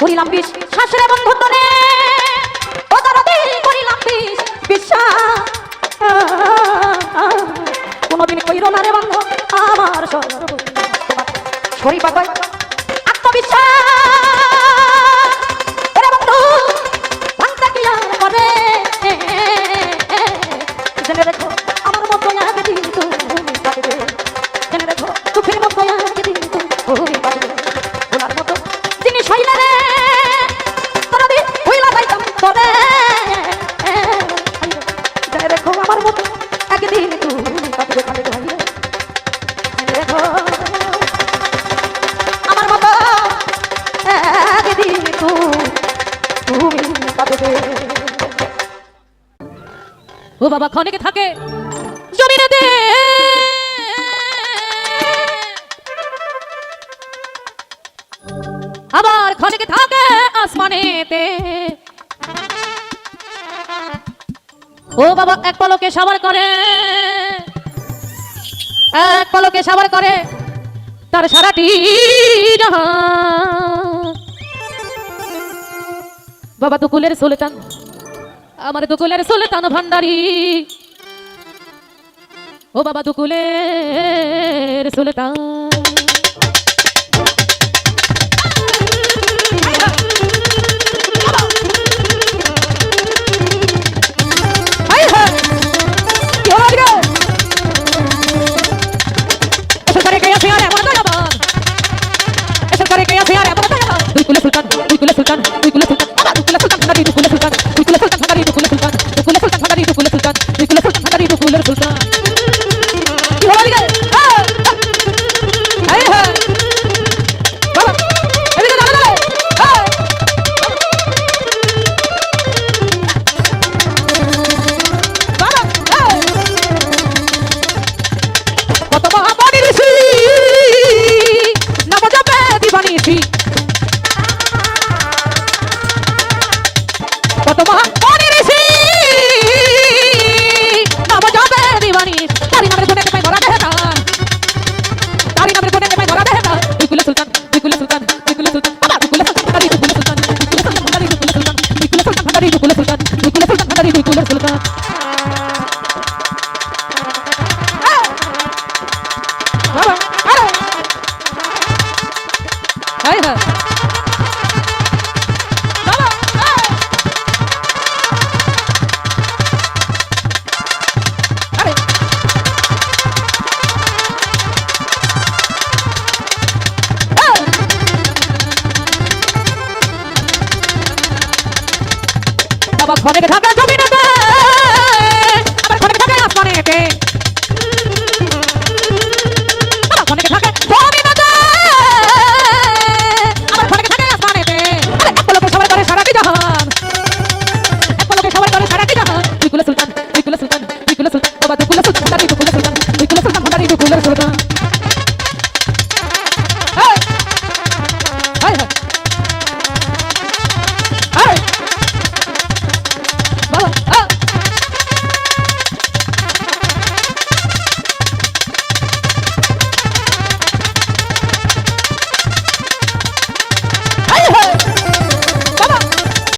করিলাম বিষ, শাশুড় এবং ভুতনে করিলাম বিষ বিশা কোনোদিন কইর না রে বন্ধু আমার শরীর পাকায় ও বাবা খনেকে থাকে। জমিনে দে। আবার খনেকে থাকে আসমানেতে। ও বাবা, এক পলকে সাবার করে। এক পলকে সাবার করে তার সারাটি জাহান। বাবা দোকুলের সুলতান। আমার দোকুলের সুলতান ভান্ডারি। ও বাবা দোকুলের সুলতান। ありがとうござい。ঘরে ঢাকা জমি না